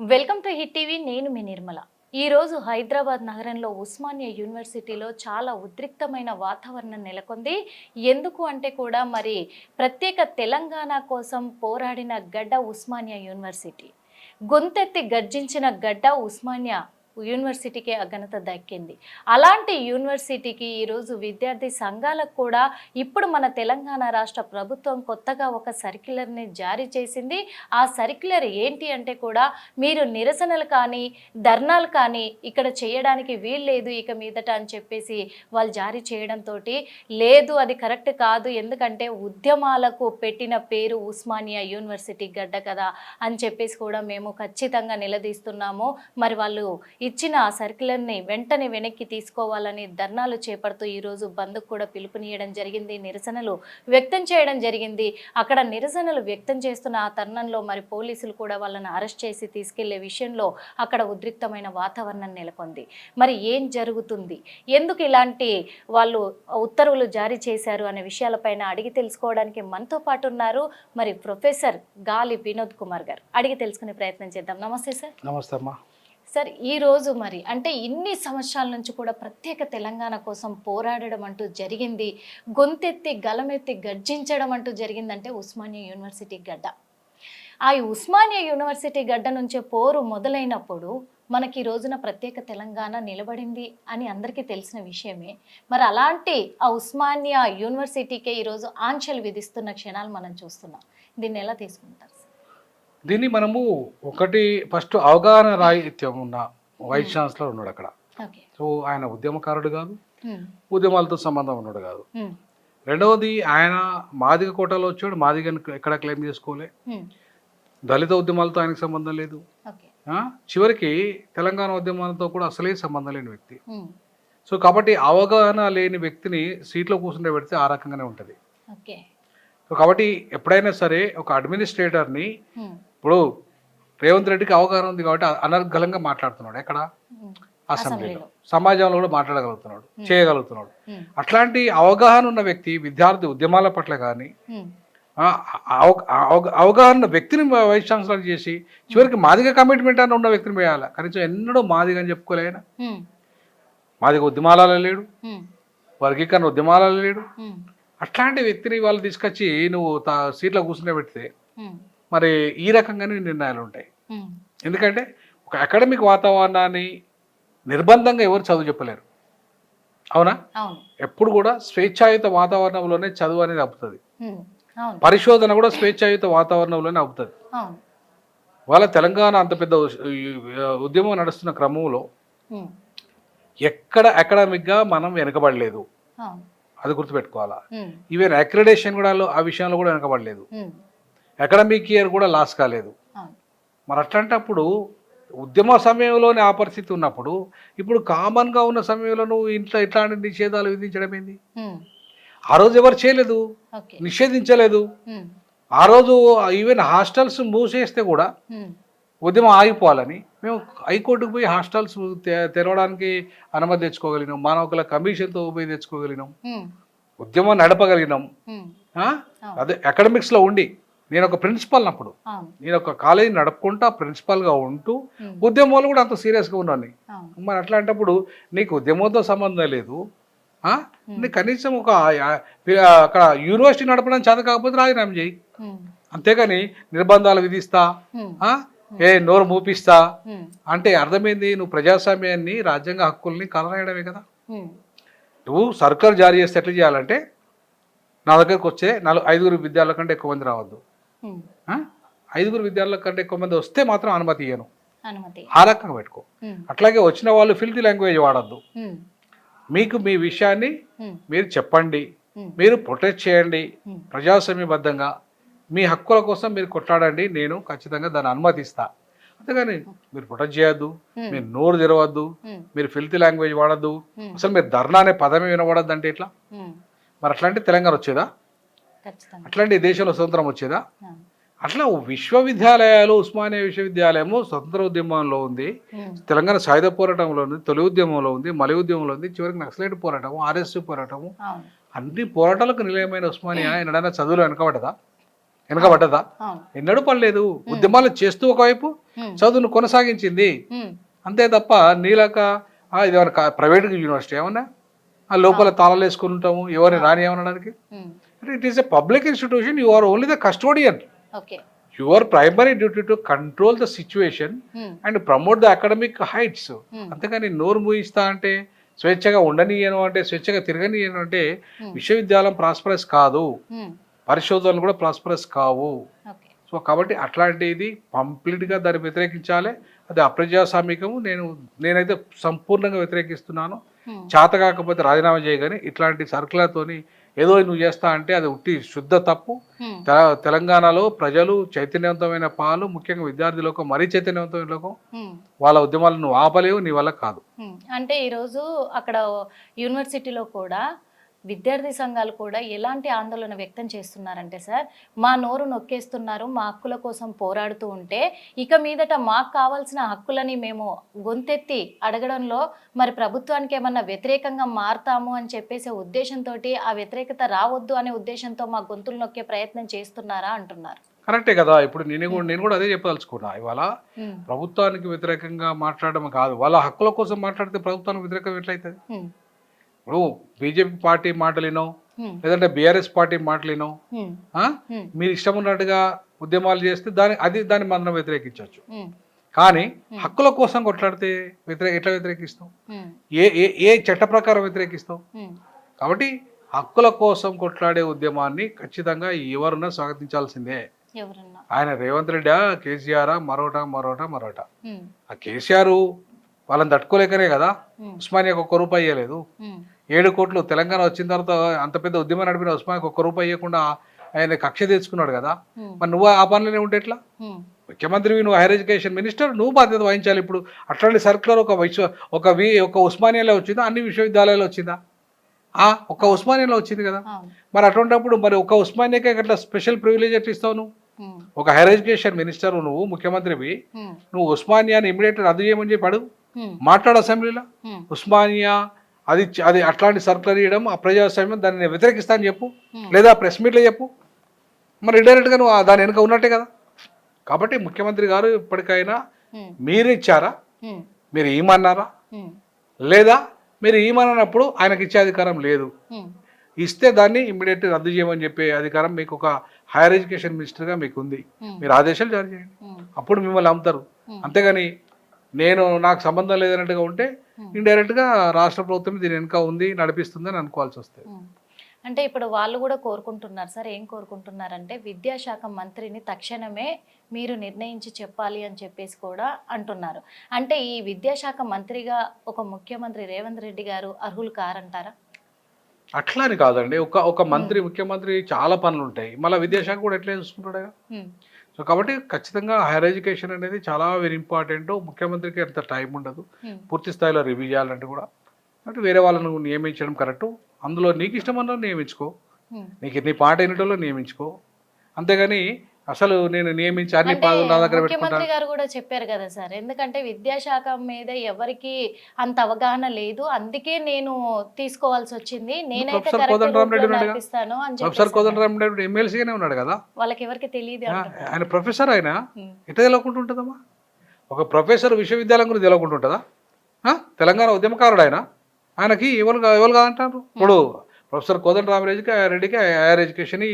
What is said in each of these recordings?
Welcome to hit TV నేను మీ నిర్మల. ఈరోజు హైదరాబాద్ నగరంలో ఉస్మానియా యూనివర్సిటీలో చాలా ఉద్రిక్తమైన వాతావరణం నెలకొంది. ఎందుకు అంటే కూడా మరి ప్రత్యేక తెలంగాణ కోసం పోరాడిన గడ్డ ఉస్మానియా యూనివర్సిటీ. గొంతెత్తి గర్జించిన గడ్డ ఉస్మానియా యూనివర్సిటీకి అఘనత దక్కింది. అలాంటి యూనివర్సిటీకి ఈరోజు విద్యార్థి సంఘాలకు కూడా ఇప్పుడు మన తెలంగాణ రాష్ట్ర ప్రభుత్వం కొత్తగా ఒక సర్క్యులర్ని జారీ చేసింది. ఆ సర్క్యులర్ ఏంటి అంటే కూడా మీరు నిరసనలు కానీ ధర్నాలు కానీ ఇక్కడ చేయడానికి వీల్లేదు ఇక మీదట అని చెప్పేసి వాళ్ళు జారీ చేయడంతో లేదు అది కరెక్ట్ కాదు. ఎందుకంటే ఉద్యమాలకు పెట్టిన పేరు ఉస్మానియా యూనివర్సిటీ గడ్డ కదా అని చెప్పేసి కూడా మేము ఖచ్చితంగా నిలదీస్తున్నాము. మరి వాళ్ళు ఇచ్చిన ఆ సర్క్యులర్ని వెంటనే వెనక్కి తీసుకోవాలని ధర్నాలు చేపడుతూ ఈరోజు బంద్ కూడా పిలుపునియడం జరిగింది. నిరసనలు వ్యక్తం చేయడం జరిగింది. అక్కడ నిరసనలు వ్యక్తం చేస్తున్న ఆ తరుణంలో మరి పోలీసులు కూడా వాళ్ళని అరెస్ట్ చేసి తీసుకెళ్ళే విషయంలో అక్కడ ఉద్రిక్తమైన వాతావరణం నెలకొంది. మరి ఏం జరుగుతుంది? ఎందుకు ఇలాంటి వాళ్ళు ఉత్తర్వులు జారీ చేశారు అనే విషయాలపైన అడిగి తెలుసుకోవడానికి మనతో పాటు ఉన్నారు మరి ప్రొఫెసర్ గాలి వినోద్ కుమార్ గారు. అడిగి తెలుసుకునే ప్రయత్నం చేద్దాం. నమస్తే సార్. నమస్తే అమ్మా. సార్ ఈరోజు మరి అంటే ఇన్ని సంవత్సరాల నుంచి కూడా ప్రత్యేక తెలంగాణ కోసం పోరాడడం అంటూ జరిగింది. గొంతెత్తి గలమెత్తి గర్జించడం అంటూ జరిగిందంటే ఉస్మానియా యూనివర్సిటీ గడ్డ. ఆ ఉస్మానియా యూనివర్సిటీ గడ్డ నుంచే పోరు మొదలైనప్పుడు మనకి ఈ రోజున ప్రత్యేక తెలంగాణ నిలబడింది అని అందరికీ తెలిసిన విషయమే. మరి అలాంటి ఆ ఉస్మానియా యూనివర్సిటీకే ఈరోజు ఆంక్షలు విధిస్తున్న క్షణాలు మనం చూస్తున్నాం. దీన్ని ఎలా తీసుకుంటారు? దీన్ని మనము ఒకటి ఫస్ట్ అవగాహన రాహిత్యం ఉన్న వైస్ ఛాన్సలర్ ఉన్నాడు అక్కడ. సో ఆయన ఉద్యమకారుడు కాదు. ఉద్యమాలతో సంబంధం ఉన్నాడు కాదు. రెండవది ఆయన మాదిగ కోటలో వచ్చాడు. మాదిగని ఎక్కడ క్లెయిమ్ చేసుకోలే. దళిత ఉద్యమాలతో ఆయనకు సంబంధం లేదు? చివరికి తెలంగాణ ఉద్యమాలతో కూడా అసలే సంబంధం లేని వ్యక్తి. సో కాబట్టి అవగాహన లేని వ్యక్తిని సీట్లో కూర్చుంటే పెడితే ఆ రకంగానే ఉంటుంది. కాబట్టి ఎప్పుడైనా సరే ఒక అడ్మినిస్ట్రేటర్ని ఇప్పుడు రేవంత్ రెడ్డికి అవగాహన ఉంది కాబట్టి అనర్గళంగా మాట్లాడుతున్నాడు. ఎక్కడ? అసెంబ్లీలో. సమాజంలో కూడా మాట్లాడగలుగుతున్నాడు చేయగలుగుతున్నాడు. అట్లాంటి అవగాహన ఉన్న వ్యక్తి విద్యార్థి ఉద్యమాల పట్ల కానీ అవగాహన వ్యక్తిని వైస్ ఛాన్సలర్ చేసి చివరికి మాదిగ కమిట్మెంట్ అని ఉన్న వ్యక్తిని వేయాలి కనీసం ఎన్నడూ మాదిగ అని చెప్పుకోలే ఆయన. ఉమ్, మాదిగ ఉద్యమాలలో లేడు. వర్గీకరణ ఉద్యమాలలో లేడు. అట్లాంటి వ్యక్తిని వాళ్ళు తీసుకొచ్చి నువ్వు తా సీట్లో కూర్చునే పెడితే మరి ఈ రకంగానే నిర్ణయాలు ఉంటాయి. ఎందుకంటే ఒక అకాడమిక్ వాతావరణాన్ని నిర్బంధంగా ఎవరు చదువు చెప్పలేరు. అవునా? ఎప్పుడు కూడా స్వేచ్ఛాయుత వాతావరణంలోనే చదువు అనేది అవును. పరిశోధన కూడా స్వేచ్ఛాయుత వాతావరణంలోనే అవును. వాళ్ళ తెలంగాణ అంత పెద్ద ఉద్యమం నడుస్తున్న క్రమంలో ఎక్కడ అకాడమిక్గా మనం వెనకబడలేదు. అది గుర్తుపెట్టుకోవాలా? ఈవెన్ అక్రిడేషన్ కూడా ఆ విషయంలో కూడా వెనకబడలేదు. అకాడమిక్ ఇయర్ కూడా లాస్ కాలేదు. మరి అట్లాంటప్పుడు ఉద్యమ సమయంలోనే ఆ పరిస్థితి ఉన్నప్పుడు ఇప్పుడు కామన్గా ఉన్న సమయంలో నువ్వు ఇంట్లో ఇట్లాంటి నిషేధాలు విధించడం ఏంది? ఆ రోజు ఎవరు చేయలేదు? నిషేధించలేదు. ఆ రోజు ఈవెన్ హాస్టల్స్ మూసేస్తే కూడా ఉద్యమం ఆగిపోవాలని మేము హైకోర్టుకు పోయి హాస్టల్స్ తెరవడానికి అనుమతి తెచ్చుకోగలిగినాం. మానవకుల కమిషన్తో పోయి తెచ్చుకోగలిగినాం. ఉద్యమం నడపగలిగినాం? అదే అకాడమిక్స్లో ఉండి నేను ఒక ప్రిన్సిపల్ అప్పుడు. నేను ఒక కాలేజీ నడుపుకుంటా ప్రిన్సిపల్గా ఉంటూ ఉమ్, ఉద్యమాలు కూడా అంత సీరియస్గా ఉన్నాను మరి అట్లాంటప్పుడు నీకు ఉద్యమంతో సంబంధం లేదు? నీకు కనీసం ఒక అక్కడ యూనివర్సిటీ నడపడం చేత కాకపోతే రాజీనామా చేయి. అంతేగాని నిర్బంధాలు విధిస్తా? ఏ నోరు మూపిస్తా. అంటే అర్థమైంది నువ్వు ప్రజాస్వామ్యాన్ని రాజ్యాంగ హక్కుల్ని కలరాయడమే కదా. నువ్వు సర్కార్ జారీ చేస్తే ఎట్లా చేయాలంటే నా దగ్గరకు వచ్చే నాలుగు ఐదుగురు విద్యార్థుల కంటే ఎక్కువ మంది రావద్దు? ఐదుగురు విద్యార్థుల కంటే ఎక్కువ మంది వస్తే మాత్రం అనుమతి ఇయ్యను. ఆ రకంగా పెట్టుకో. అట్లాగే వచ్చిన వాళ్ళు ఫిల్తీ లాంగ్వేజ్ వాడద్దు. మీకు మీ విషయాన్ని మీరు చెప్పండి. మీరు ప్రొటెక్ట్ చేయండి. ప్రజాస్వామ్యబద్ధంగా మీ హక్కుల కోసం మీరు కొట్లాడండి నేను ఖచ్చితంగా దాన్ని అనుమతిస్తా. అంతేగాని మీరు ప్రొటెక్ట్ చేయొద్దు. మీరు నోరు తెరవద్దు మీరు ఫిల్తీ లాంగ్వేజ్ వాడద్దు. అసలు మీరు ధర్నా అనే పదమే వినబడద్దు అంటే ఉమ్, మరి అట్లాంటి తెలంగాణ వచ్చేదా? అట్లాంటి దేశంలో స్వతంత్రం వచ్చేదా. అట్లా విశ్వవిద్యాలయాలు ఉస్మానియా విశ్వవిద్యాలయము స్వతంత్ర ఉద్యమంలో ఉంది తెలంగాణ సాయుధ పోరాటంలో ఉంది తొలి ఉద్యమంలో ఉంది మలి ఉద్యమంలో ఉంది చివరికి నక్సలైట్ పోరాటము ఆర్ఎస్ పోరాటము. అన్ని పోరాటాలకు నిలయమైన ఉస్మానియా ఎన్నడైనా చదువులో వెనకబడదా వెనకబడ్డదా? అవును. ఎన్నడూ పడలేదు. ఉద్యమాలు చేస్తూ ఒకవైపు చదువును కొనసాగించింది. అంతే తప్ప నీలాక ఇది ప్రైవేట్ యూనివర్సిటీ ఏమన్నా? ఆ లోపల తాళాలు వేసుకుని ఉంటాము ఎవరిని రాని ఏమనడానికి it is a public institution you are only the custodian your primary duty to control the situation and promote the academic heights. అంతేగాని నోరు మూయిస్తా అంటే స్వేచ్ఛగా ఉండనీయను అంటే స్వేచ్ఛగా తిరగనీయను అంటే. విశ్వవిద్యాలయం ప్రాస్పరస్ కాదు. పరిశోధనలు కూడా ప్రాస్పరస్ కావు. సో కాబట్టి అట్లాంటిది కంప్లీట్గా దాన్ని వ్యతిరేకించాలి. అది అప్రజాస్వామికము. నేను నేనైతే సంపూర్ణంగా వ్యతిరేకిస్తున్నాను. చేత కాకపోతే రాజీనామా చేయగానే ఇట్లాంటి సర్కులతోని ఏదో నువ్వు చేస్తా అంటే అది ఉట్టి శుద్ధ తప్పు. తెలంగాణలో ప్రజలు చైతన్యవంతమైన పాలు ముఖ్యంగా విద్యార్థి లోకం మరీ చైతన్యవంతమైన లోకం. వాళ్ళ ఉద్యమాలను నువ్వు ఆపలేవు నీ వల్ల కాదు. అంటే ఈరోజు అక్కడ యూనివర్సిటీలో కూడా విద్యార్థి సంఘాలు కూడా ఎలాంటి ఆందోళన వ్యక్తం చేస్తున్నారంటే సార్ మా నోరు నొక్కేస్తున్నారు మా హక్కుల కోసం పోరాడుతూ ఉంటే ఇక మీదట మాకు కావాల్సిన హక్కులని మేము గొంతెత్తి అడగడంలో మరి ప్రభుత్వానికి ఏమన్నా వ్యతిరేకంగా మారతాము అని చెప్పేసి ఉద్దేశంతో ఆ వ్యతిరేకత రావద్దు అనే ఉద్దేశంతో మా గొంతులు నొక్కే ప్రయత్నం చేస్తున్నారా అంటున్నారు. కరెక్టే కదా ఇప్పుడు నేను కూడా నేను కూడా అదే చెప్పదలుచుకున్నా. ఇవాళ ప్రభుత్వానికి వ్యతిరేకంగా మాట్లాడడం కాదు వాళ్ళ హక్కుల కోసం మాట్లాడితే ప్రభుత్వానికి వ్యతిరేకం ఎట్లయితుంది? ఇప్పుడు బీజేపీ పార్టీ మాటలు వినో ఉమ్, లేదంటే బీఆర్ఎస్ పార్టీ మాటలు వినో ఉమ్, ఆ? ఉమ్, మీరు ఇష్టం ఉన్నట్టుగా ఉద్యమాలు చేస్తే దాని అది దాన్ని మనం వ్యతిరేకించవచ్చు. కానీ హక్కుల కోసం కొట్లాడితే వ్యతిరేక ఎట్లా వ్యతిరేకిస్తాం? ఏ ఏ ఏ చట్ట ప్రకారం వ్యతిరేకిస్తాం? కాబట్టి హక్కుల కోసం కొట్లాడే ఉద్యమాన్ని ఖచ్చితంగా ఎవరున్నా స్వాగతించాల్సిందే. ఆయన రేవంత్ రెడ్డి కేసీఆర్ మరోట మరోట మరోట. ఆ కేసీఆర్ వాళ్ళని తట్టుకోలేకనే కదా? ఉమ్, ఉస్మానియాకి ఒక్క రూపాయి ఇవ్వలేదు ఏడు కోట్లు. తెలంగాణ వచ్చిన తర్వాత అంత పెద్ద ఉద్యమం నడిపిన ఉస్మానియాకి ఒక్క రూపాయి ఇవ్వకుండా ఆయన కక్ష తెచ్చుకున్నాడు కదా. మరి నువ్వు ఆ పనులనే ఉంటే ఎట్లా? ముఖ్యమంత్రివి నువ్వు హైయర్ ఎడ్యుకేషన్ మినిస్టర్ నువ్వు బాధ్యత వహించాలి ఇప్పుడు. అట్లాంటి సర్కులర్ ఒక విశ్వ ఒక వి ఒక ఉస్మానియాలో వచ్చిందా? అన్ని విశ్వవిద్యాలయాలు వచ్చిందా? ఆ ఒక ఉస్మానియాలో వచ్చింది కదా. మరి అటువంటిప్పుడు మరి ఒక ఉస్మానియాకే అట్లా స్పెషల్ ప్రివిలేజ్ ఎట్లా ఇస్తావు నువ్వు? ఒక హైయర్ ఎడ్యుకేషన్ మినిస్టర్ నువ్వు ముఖ్యమంత్రివి నువ్వు ఉస్మానియాని ఇమీడియట్ రద్దు చేయమని చెప్పాడు. మాట్లాడు అసెంబ్లీలో. ఉస్మానియా అది అది అట్లాంటి సర్కులర్ ఇవ్వడం అప్రజాస్వామ్యం దాన్ని నేను వ్యతిరేకిస్తాను చెప్పు. Hmm. లేదా ప్రెస్ మీట్లో చెప్పు. మరి ఇండైరెక్ట్గా నువ్వు ఆ దాని వెనుక ఉన్నట్టే కదా. కాబట్టి ముఖ్యమంత్రి గారు ఇప్పటికైనా ఉమ్, మీరు ఇచ్చారా? ఉమ్, మీరు ఏమన్నారా? లేదా మీరు ఏమన్నప్పుడు ఆయనకి ఇచ్చే అధికారం లేదు. ఇస్తే దాన్ని ఇమ్మీడియట్ రద్దు చేయమని చెప్పే అధికారం మీకు ఒక హైయర్ ఎడ్యుకేషన్ మినిస్టర్గా మీకు ఉంది మీరు ఆదేశాలు జారీ చేయండి. అప్పుడు మిమ్మల్ని అమ్ముతారు. Hmm. అంతేగాని నేను నాకు సంబంధం లేదన్నట్టుగా ఉంటే. ఇండైరెక్ట్గా రాష్ట్ర ప్రభుత్వం దీని వెనుక ఉంది నడిపిస్తుందని అనుకోవాల్సి వస్తుంది. అంటే ఇప్పుడు వాళ్ళు కూడా కోరుకుంటున్నారు సార్ ఏం కోరుకుంటున్నారంటే విద్యాశాఖ మంత్రిని తక్షణమే మీరు నిర్ణయించి చెప్పాలి అని చెప్పేసి కూడా అంటున్నారు. అంటే ఈ విద్యాశాఖ మంత్రిగా ఒక ముఖ్యమంత్రి రేవంత్ రెడ్డి గారు అర్హులు కారంటారా? అట్లా అని కాదండి. ఒక ఒక మంత్రి ముఖ్యమంత్రి చాలా పనులు ఉంటాయి మళ్ళీ విద్యాశాఖ కూడా ఎట్లా చూసుకుంటాడు సో కాబట్టి ఖచ్చితంగా హైయర్ ఎడ్యుకేషన్ అనేది చాలా వెరీ ఇంపార్టెంట్. ముఖ్యమంత్రికి అంత టైం ఉండదు. ఉమ్, పూర్తి స్థాయిలో రివ్యూ చేయాలంటే కూడా అంటే వేరే వాళ్ళను నియమించడం కరెక్టు. అందులో నీకు ఇష్టమన్నా నియమించుకో. ఉమ్. నీకు నీ పాట ఎన్నిటోలో నియమించుకో. అంతేగాని అసలు నేను నియమించి అన్ని పాదులు నా దగ్గర ముఖ్యమంత్రి గారు కూడా చెప్పారు కదా సార్. ఎందుకంటే విద్యాశాఖ మీద ఎవరికి అంత అవగాహన లేదు. అందుకే నేను తీసుకోవాల్సి వచ్చింది. నేనైతే? నడిపిస్తాను అని ప్రొఫెసర్ ఎమ్మెల్సీగానే ఉన్నాడు కదా? వాళ్ళకి ఎవరికి తెలియదు ఆయన ప్రొఫెసర్ ఆయన? ఎట్లా తెలవకుండా ఉంటుందమ్మా? ఒక ప్రొఫెసర్ విశ్వవిద్యాలయం గురించి తెలవకుండా ఉంటుందా? తెలంగాణ ఉద్యమకారుడు ఆయన? ఆయనకి ఎవరు ఎవరు కాదంటారు? ఇప్పుడు ప్రొఫెసర్ కోదండరామరెడ్డికి రెడ్డికి హైయర్ ఎడ్యుకేషన్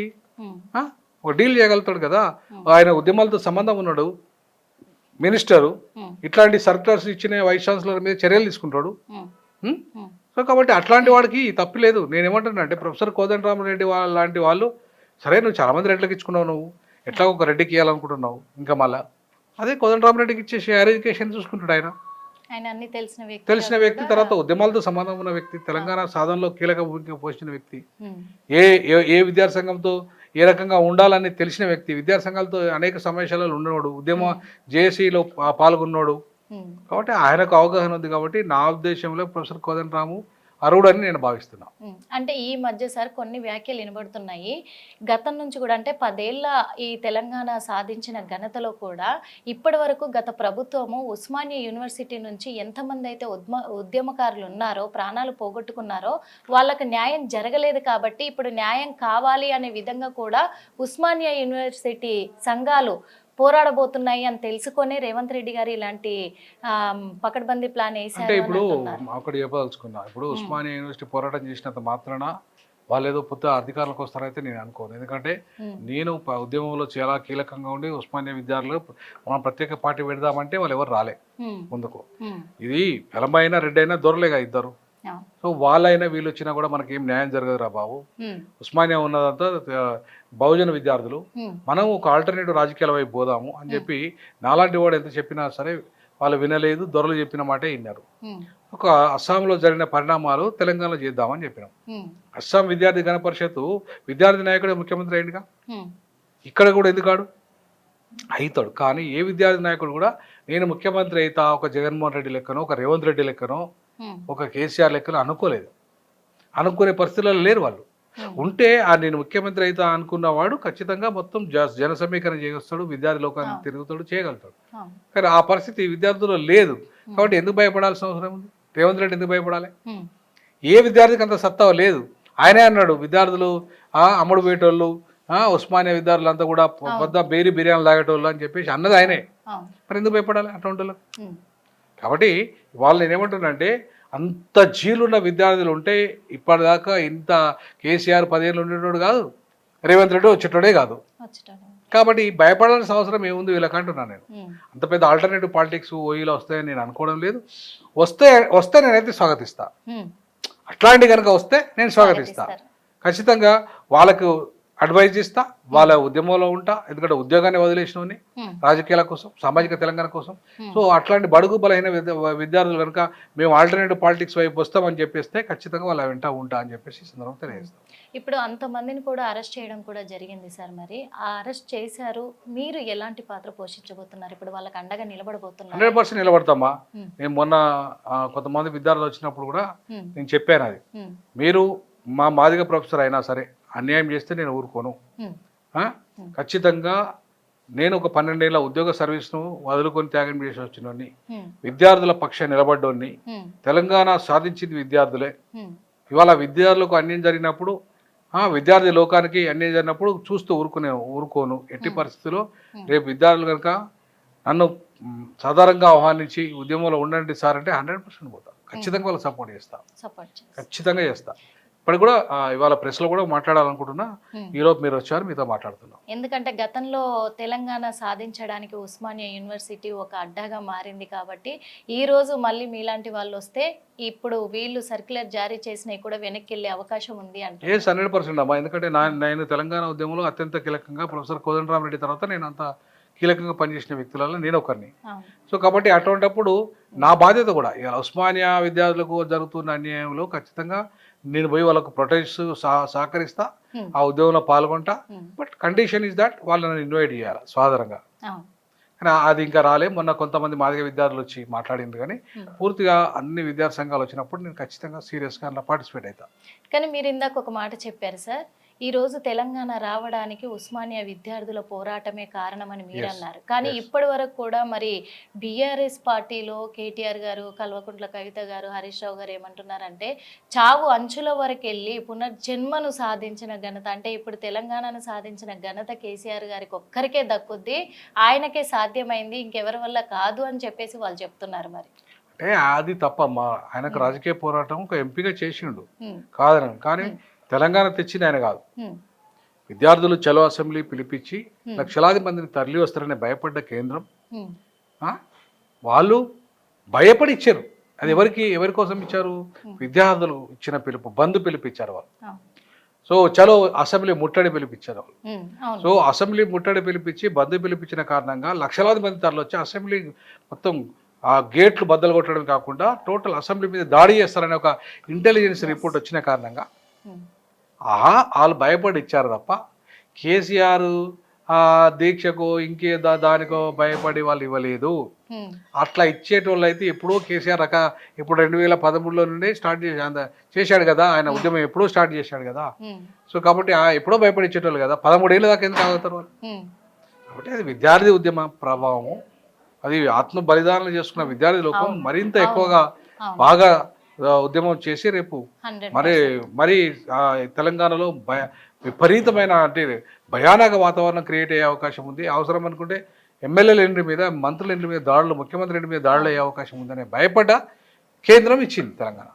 డీల్ చేయగలుగుతాడు కదా? ఆయన ఉద్యమాలతో సంబంధం ఉన్నాడు మినిస్టరు ఇట్లాంటి సర్కులర్స్ ఇచ్చిన వైస్ ఛాన్సలర్ మీద చర్యలు తీసుకుంటాడు. సో కాబట్టి అట్లాంటి వాడికి తప్పు లేదు. నేను ఏమంటున్నా అంటే ప్రొఫెసర్ కోదండరామరెడ్డి వాళ్ళ లాంటి వాళ్ళు సరే నువ్వు చాలామంది రెడ్లకి ఇచ్చుకున్నావు నువ్వు ఎట్లా ఒక రెడ్డికి ఇవ్వాలనుకుంటున్నావు ఇంకా మళ్ళా అదే కోదండరామరెడ్డికి ఇచ్చేసి హైయర్ ఎడ్యుకేషన్ చూసుకుంటాడు ఆయన. ఆయన అన్ని తెలిసిన వ్యక్తి తెలిసిన వ్యక్తి తర్వాత ఉద్యమాలతో సంబంధం ఉన్న వ్యక్తి తెలంగాణ సాధనలో కీలక భూమిక పోషించిన వ్యక్తి. ఏ- ఏ విద్యాసంఘంతో ఏ రకంగా ఉండాలని తెలిసిన వ్యక్తి విద్యాసంఘాలతో అనేక సమావేశాలలో ఉన్నవాడు ఉద్యమ జేఏసీలో పాల్గొన్నాడు ఉమ్, కాబట్టి ఆయనకు అవగాహన ఉంది కాబట్టి నా ఉద్దేశంలో ప్రొఫెసర్ కోదండరాము అర్హుడని నేను భావిస్తున్నా. అంటే ఈ మధ్య సార్ కొన్ని వ్యాఖ్యలు వినబడుతున్నాయి. గతం నుంచి కూడా అంటే పదేళ్ళ ఈ తెలంగాణ సాధించిన ఘనతలో కూడా ఇప్పటి వరకు గత ప్రభుత్వము ఉస్మానియా యూనివర్సిటీ నుంచి ఎంతమంది అయితే ఉద్మ ఉద్యమకారులు ఉన్నారో ప్రాణాలు పోగొట్టుకున్నారో వాళ్ళకి న్యాయం జరగలేదు కాబట్టి ఇప్పుడు న్యాయం కావాలి అనే విధంగా కూడా ఉస్మానియా యూనివర్సిటీ సంఘాలు పోరాడబోతున్నాయి అని తెలుసుకొని రేవంత్ రెడ్డి గారు ఇలాంటి పకడ్బందీ ప్లాన్ అంటే అని ఇప్పుడు. ఒకటి చెప్పదలుచుకున్నా. ఇప్పుడు ఉస్మానియా యూనివర్సిటీ పోరాటం చేసినంత మాత్రాన వాళ్ళు ఏదో పుత్త అధికారులకు వస్తారైతే నేను అనుకోను. ఎందుకంటే నేను ఉద్యమంలో చాలా కీలకంగా ఉండి ఉస్మానియా విద్యార్థులు మనం ప్రత్యేక పార్టీ పెడదామంటే వాళ్ళు ఎవరు రాలే ముందుకు. ఇది ఎలంబైనా రెడ్డి అయినా దొరలేగా ఇద్దరు. సో వాళ్ళైనా వీళ్ళు వచ్చినా కూడా మనకి ఏం న్యాయం జరగదురా బాబు. ఉమ్, ఉస్మానియా ఉన్నదంతా బహుజన విద్యార్థులు. మనం ఒక ఆల్టర్నేటివ్ రాజకీయాల వైపు పోదాము అని చెప్పి నాలాంటి వాడు ఎంత చెప్పినా సరే వాళ్ళు వినలేదు దొరలు చెప్పిన మాటే విన్నారు ఒక అస్సాంలో జరిగిన పరిణామాలు తెలంగాణలో చేద్దామని చెప్పినాం. అస్సాం విద్యార్థి గణ పరిషత్తు విద్యార్థి నాయకుడే ముఖ్యమంత్రి అయిందిగా ఇక్కడ కూడా ఎందుకాడు? అవుతాడు కానీ ఏ విద్యార్థి నాయకుడు కూడా నేను ముఖ్యమంత్రి అయితా ఒక జగన్మోహన్ రెడ్డి లెక్కనో ఒక రేవంత్ రెడ్డి లెక్కనో ఒక కేసీఆర్ లెక్కనో అనుకోలేదు. అనుకునే పరిస్థితుల్లో లేరు వాళ్ళు. ఉంటే ఆ నేను ముఖ్యమంత్రి అయితా అనుకున్నవాడు ఖచ్చితంగా మొత్తం జన సమీకరణ చేయగలుగుతాడు విద్యార్థి లోకాన్ని. తిరుగుతాడు చేయగలుగుతాడు. కానీ ఆ పరిస్థితి విద్యార్థుల్లో లేదు. కాబట్టి ఎందుకు భయపడాల్సిన అవసరం ఉంది? రేవంత్ రెడ్డి ఎందుకు భయపడాలి? ఏ విద్యార్థికి అంత సత్తా లేదు. ఆయనే అన్నాడు విద్యార్థులు ఆ అమ్ముడు పోయేటోళ్ళు ఆ ఉస్మానియా విద్యార్థులు అంతా కూడా పొద్దు బేరీ బిర్యానీ లాగేటోళ్ళు అని చెప్పేసి అన్నది ఆయనే. మరి ఎందుకు భయపడాలి అటువంటి కాబట్టి వాళ్ళు నేను ఏమంటున్నానంటే అంత జీలున్న విద్యార్థులు ఉంటే ఇప్పటిదాకా ఇంత కేసీఆర్ పదేళ్ళు ఉండేటోడు కాదు రేవంత్ రెడ్డి వచ్చేటోడే కాదు. కాబట్టి భయపడాల్సిన అవసరం ఏముంది వీళ్ళకంటున్నాను నేను. అంత పెద్ద ఆల్టర్నేటివ్ పాలిటిక్స్ ఓయిలో వస్తాయని నేను అనుకోవడం లేదు. వస్తే వస్తే నేనైతే స్వాగతిస్తా. అట్లాంటి కనుక వస్తే నేను స్వాగతిస్తా. ఖచ్చితంగా వాళ్ళకు అడ్వైజ్ ఇస్తా వాళ్ళ ఉద్యమంలో ఉంటా ఎందుకంటే ఉద్యోగాన్ని వదిలేసినవని ఉమ్, రాజకీయాల కోసం సామాజిక తెలంగాణ కోసం. Hmm. సో అట్లాంటి బడుగు బలహీన విద్య- విద్యార్థులు కనుక మేము ఆల్టర్నేటివ్ పాలిటిక్స్ వైపు వస్తామని చెప్పేస్తే ఖచ్చితంగా వాళ్ళ వెంట ఉంటా అని చెప్పేసి ఈ సందర్భంగా తెలియజేస్తాం. ఇప్పుడు అంతమందిని కూడా అరెస్ట్ చేయడం కూడా జరిగింది సార్ మరి. ఆ అరెస్ట్ చేశారు మీరు ఎలాంటి పాత్ర పోషించబోతున్నారు? ఇప్పుడు వాళ్ళకి అండగా నిలబడబోతున్నారు. హండ్రెడ్ పర్సెంట్ నిలబడతామా? Hmm. నేను మొన్న కొంతమంది విద్యార్థులు వచ్చినప్పుడు కూడా నేను చెప్పాను అది. మీరు మా మాదిగ ప్రొఫెసర్ అయినా సరే అన్యాయం చేస్తే నేను ఊరుకోను? ఖచ్చితంగా నేను ఒక పన్నెండేళ్ళ ఉద్యోగ సర్వీస్ను వదులుకొని త్యాగం చేసి వచ్చినోడిని ఉమ్, విద్యార్థుల పక్ష నిలబడ్డోడిని ఉమ్, తెలంగాణ సాధించింది విద్యార్థులే. ఇవాళ విద్యార్థులకు అన్యాయం జరిగినప్పుడు విద్యార్థి లోకానికి అన్యాయం జరిగినప్పుడు చూస్తూ ఊరుకునే ఊరుకోను. ఎట్టి పరిస్థితుల్లో రేపు విద్యార్థులు కనుక నన్ను సాధారణంగా ఆహ్వానించి ఉద్యమంలో ఉండండి సార్ అంటే హండ్రెడ్ పర్సెంట్ పోతా. ఖచ్చితంగా వాళ్ళకి సపోర్ట్ చేస్తా. ఖచ్చితంగా చేస్తా. ఇప్పుడు కూడా ఇవాళ ప్రెస్లో కూడా మాట్లాడాలనుకుంటున్నా. ఈరోజు మీరు వచ్చారు మీతో మాట్లాడుతున్నాం. ఎందుకంటే గతంలో తెలంగాణ సాధించడానికి ఉస్మానియా యూనివర్సిటీ ఒక అడ్డాగా మారింది కాబట్టి ఈ రోజు మళ్ళీ మీలాంటి వాళ్ళు వస్తే ఇప్పుడు వీళ్ళు సర్క్యులర్ జారీ చేసినవి కూడా వెనక్కి వెళ్ళే అవకాశం ఉంది అంటే ఎస్ హండ్రెడ్ పర్సెంట్ అమ్మా. ఎందుకంటే నేను తెలంగాణ ఉద్యమంలో అత్యంత కీలకంగా ప్రొఫెసర్ కోదండరామరెడ్డి తర్వాత నేను అంత కీలకంగా పనిచేసిన వ్యక్తులలో నేను ఒకరిని. సో కాబట్టి అటువంటప్పుడు నా బాధ్యత కూడా ఇవాళ ఉస్మానియా విద్యార్థులకు జరుగుతున్న అన్యాయంలో ఖచ్చితంగా నేను పోయి వాళ్ళకు ప్రొటెస్ట్ సహకరిస్తా. ఆ ఉద్యమంలో పాల్గొంటా. బట్ కండిషన్ ఇస్ దట్ వాళ్ళని ఇన్వైట్ చేయాలి స్వాదరంగా కానీ అది ఇంకా రాలే మొన్న కొంతమంది మాదిగ విద్యార్థులు వచ్చి మాట్లాడింది కానీ. పూర్తిగా అన్ని విద్యార్థి సంఘాలు వచ్చినప్పుడు నేను ఖచ్చితంగా సీరియస్గా అందులో పార్టిసిపేట్ అవుతా కానీ మీరు ఇందాక ఒక మాట చెప్పారు సార్ ఈ రోజు తెలంగాణ రావడానికి ఉస్మానియా విద్యార్థుల పోరాటమే కారణమని మీరు. అన్నారు కానీ. ఇప్పటి వరకు కూడా మరి బీఆర్ఎస్ పార్టీలో కేటీఆర్ గారు కల్వకుంట్ల కవిత గారు హరీష్ రావు గారు ఏమంటున్నారంటే చావు అంచుల వరకు వెళ్ళి పునర్జన్మను సాధించిన ఘనత అంటే ఇప్పుడు తెలంగాణను సాధించిన ఘనత కేసీఆర్ గారికి ఒక్కరికే దక్కుద్ది ఆయనకే సాధ్యమైంది ఇంకెవరి వల్ల కాదు అని చెప్పేసి వాళ్ళు చెప్తున్నారు మరి. అంటే అది తప్ప మా ఆయనకు రాజకీయ పోరాటం ఒక ఎంపీగా చేసిండు. ఉమ్, కాదని కానీ తెలంగాణ తెచ్చింది ఆయన కాదు. విద్యార్థులు చలో అసెంబ్లీ పిలిపించి. లక్షలాది మందిని తరలి వస్తారని భయపడ్డ కేంద్రం? వాళ్ళు భయపడి ఇచ్చారు అది ఎవరికి ఎవరి కోసం ఇచ్చారు? విద్యార్థులు ఇచ్చిన పిలుపు బంధు పిలిపించారు వాళ్ళు. సో చలో అసెంబ్లీ ముట్టడి పిలిపించారు వాళ్ళు. సో అసెంబ్లీ ముట్టడి పిలిపించి బంధు పిలిపించిన కారణంగా లక్షలాది మంది తరలి వచ్చి అసెంబ్లీ మొత్తం ఆ గేట్లు బద్దలు కొట్టడం కాకుండా టోటల్ అసెంబ్లీ మీద దాడి చేస్తారనే ఒక ఇంటెలిజెన్స్ రిపోర్ట్ వచ్చిన కారణంగా వాళ్ళు భయపడి ఇచ్చారు తప్ప. కేసీఆర్ ఆ దీక్షకో ఇంకే దానికో భయపడి వాళ్ళు ఇవ్వలేదు. అట్లా ఇచ్చేటోళ్ళు అయితే ఎప్పుడో కేసీఆర్ రక ఇప్పుడు రెండు వేల పదమూడులో నుండి స్టార్ట్ చేసి చేశాడు కదా ఆయన ఉద్యమం ఎప్పుడో స్టార్ట్ చేశాడు కదా. సో కాబట్టి ఆ ఎప్పుడో భయపడి ఇచ్చేటోళ్ళు కదా పదమూడేళ్ళ దాకా ఎందుకు ఆగుతారు వాళ్ళు? కాబట్టి అది విద్యార్థి ఉద్యమ ప్రభావము అది ఆత్మ బలిదానాలు చేసుకున్న విద్యార్థి లోకం మరింత ఎక్కువగా. బాగా ఉద్యమం చేసి రేపు మరి మరి ఆ, తెలంగాణలో భయ విపరీతమైన అంటే భయానక వాతావరణం క్రియేట్ అయ్యే అవకాశం ఉంది. అవసరం అనుకుంటే ఎమ్మెల్యేల ఇంటి మీద మంత్రుల ఇంటి మీద దాడులు ముఖ్యమంత్రి ఇంటి మీద దాడులు అయ్యే అవకాశం ఉందనే భయపడ్డ కేంద్రం ఇచ్చింది తెలంగాణ.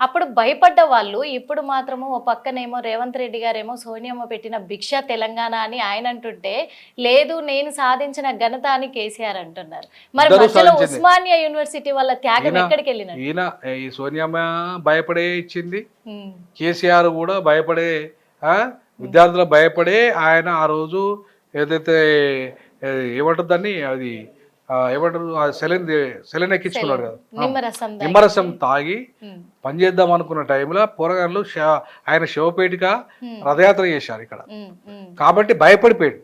అప్పుడు భయపడ్డ వాళ్ళు ఇప్పుడు మాత్రము ఓ పక్కనేమో రేవంత్ రెడ్డి గారేమో సోనియమ్మ పెట్టిన భిక్ష తెలంగాణ అని ఆయన అంటుంటే లేదు నేను సాధించిన ఘనత అని కేసీఆర్ అంటున్నారు. మరి మధ్యలో. ఉస్మానియా యూనివర్సిటీ వాళ్ళ త్యాగం ఎక్కడికి వెళ్ళినట్టు ఈయన ఈ సోనియామ్మ భయపడే ఇచ్చింది. కేసీఆర్ కూడా భయపడే ఆ, విద్యార్థులు భయపడే ఆయన ఆ రోజు ఏదైతే ఏ, ఏమంటారు దాన్ని అది ఏమంటారు? ఆ సెలెన్ సెలెన్ ఎక్కించుకున్నాడు కదా. నిమ్మరసం తాగి. పనిచేద్దాం అనుకున్న టైంలో పోరగాళ్ళు ఆయన శివపేటిక రథయాత్ర చేశారు ఇక్కడ. కాబట్టి భయపడిపోయాడు.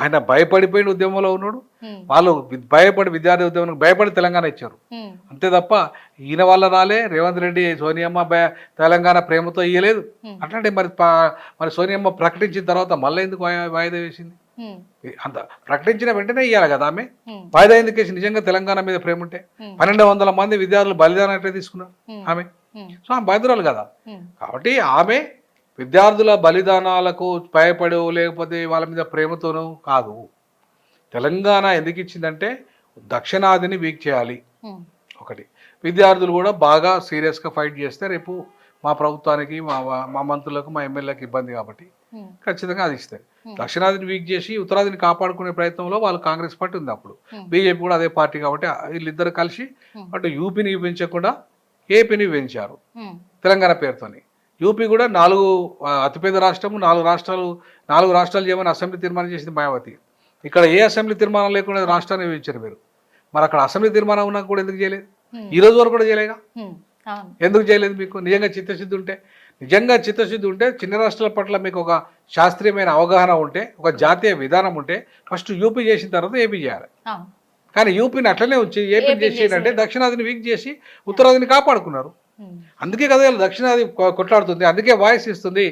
ఆయన భయపడిపోయిన ఉద్యమంలో ఉన్నాడు. వాళ్ళు భయపడి విద్యార్థి ఉద్యమానికి భయపడి తెలంగాణ ఇచ్చారు. అంతే తప్ప ఈయన వల్ల రాలే రేవంత్ రెడ్డి సోనియమ్మ తెలంగాణ ప్రేమతో ఇయ్యలేదు. అట్లాంటి మరి మరి సోనియమ్మ ప్రకటించిన తర్వాత మళ్ళీ ఎందుకు వాయి- వాయిదా వేసింది? అంత ప్రకటించిన వెంటనే ఇయ్యాలి కదా ఆమె? ఎందుకు వేసి నిజంగా తెలంగాణ మీద ప్రేమ ఉంటే. పన్నెండు వందల మంది విద్యార్థులు బలిదానం ఎట్లా తీసుకున్నారు. ఆమె? సో ఆమె బాధితురాలు కదా. కాబట్టి ఆమె విద్యార్థుల బలిదానాలకు భయపడో లేకపోతే వాళ్ళ మీద ప్రేమతోనూ కాదు. తెలంగాణ ఎందుకు ఇచ్చిందంటే దక్షిణాదిని వీక్ చేయాలి. ఒకటి. విద్యార్థులు కూడా బాగా సీరియస్గా ఫైట్ చేస్తే రేపు మా ప్రభుత్వానికి మా మా మంత్రులకు మా ఎమ్మెల్యేలకు ఇబ్బంది కాబట్టి ఖచ్చితంగా అది ఇస్తారు. దక్షిణాదిని వీక్ చేసి ఉత్తరాదిని కాపాడుకునే ప్రయత్నంలో వాళ్ళు కాంగ్రెస్ పార్టీ ఉంది అప్పుడు. బీజేపీ కూడా అదే పార్టీ కాబట్టి వీళ్ళిద్దరు కలిసి. అటు యూపీని పెంచకుండా ఏపీని పెంచారు. తెలంగాణ పేరుతోని. యూపీ కూడా నాలుగు అతిపెద్ద రాష్ట్రము నాలుగు రాష్ట్రాలు నాలుగు రాష్ట్రాలు చేయమని అసెంబ్లీ తీర్మానం చేసింది మాయావతి. ఇక్కడ ఏ అసెంబ్లీ తీర్మానం లేకుండా రాష్ట్రాన్ని విభజించారు మీరు మరి అక్కడ అసెంబ్లీ తీర్మానం ఉన్నా కూడా ఎందుకు చేయలేదు. ఈ రోజు వరకు కూడా చేయలేగా? ఎందుకు చేయలేదు మీకు? నిజంగా చిత్తశుద్ధి ఉంటే నిజంగా చిత్తశుద్ధి ఉంటే చిన్న రాష్ట్రాల పట్ల మీకు ఒక శాస్త్రీయమైన అవగాహన ఉంటే ఒక జాతీయ విధానం ఉంటే ఫస్ట్ యూపీ చేసిన తర్వాత ఏపీ చేయాలి. కానీ యూపీని అట్లనే వచ్చి ఏపీ చేసి అంటే దక్షిణాదిని వీక్ చేసి ఉత్తరాదిని కాపాడుకున్నారు. అందుకే కదా దక్షిణాది కొట్లాడుతుంది. అందుకే వాయిస్ ఇస్తుంది.